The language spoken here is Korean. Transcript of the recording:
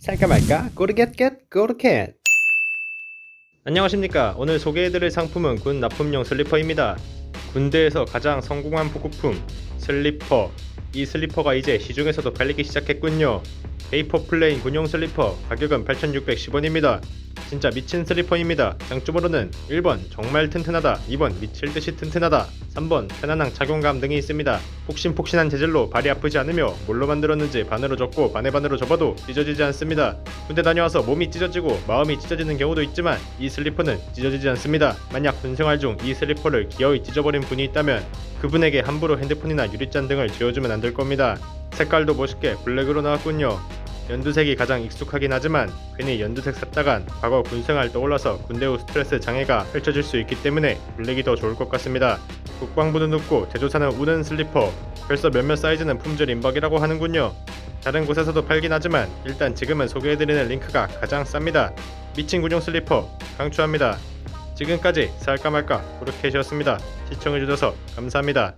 살까 말까? 꼬르겟겟 꼬르켓. 안녕하십니까. 오늘 소개해드릴 상품은 군 납품용 슬리퍼입니다. 군대에서 가장 성공한 보급품 슬리퍼. 이 슬리퍼가 이제 시중에서도 팔리기 시작했군요 베이퍼 플레인 군용 슬리퍼 가격은 8,610원입니다. 진짜 미친 슬리퍼입니다. 장점으로는 1번 정말 튼튼하다 2번 미칠 듯이 튼튼하다 3번 편안한 착용감 등이 있습니다. 폭신폭신한 재질로 발이 아프지 않으며 뭘로 만들었는지 반으로 접고 반에 반으로 접어도 찢어지지 않습니다. 군대 다녀와서 몸이 찢어지고 마음이 찢어지는 경우도 있지만 이 슬리퍼는 찢어지지 않습니다. 만약 군생활 중 이 슬리퍼를 기어이 찢어버린 분이 있다면 그분에게 함부로 핸드폰이나 유리잔 등을 쥐어주면 안 될 겁니다 색깔도 멋있게 블랙으로 나왔군요 연두색이 가장 익숙하긴 하지만 괜히 연두색 샀다간 과거 군생활 떠올라서 군대 후 스트레스 장애가 펼쳐질 수 있기 때문에 블랙이 더 좋을 것 같습니다. 국방부는 웃고 제조사는 우는 슬리퍼 벌써 몇몇 사이즈는 품절 임박이라고 하는군요. 다른 곳에서도 팔긴 하지만 일단 지금은 소개해드리는 링크가 가장 쌉니다. 미친 군용 슬리퍼 강추합니다. 지금까지 살까 말까 고르케이셨습니다. 시청해주셔서 감사합니다.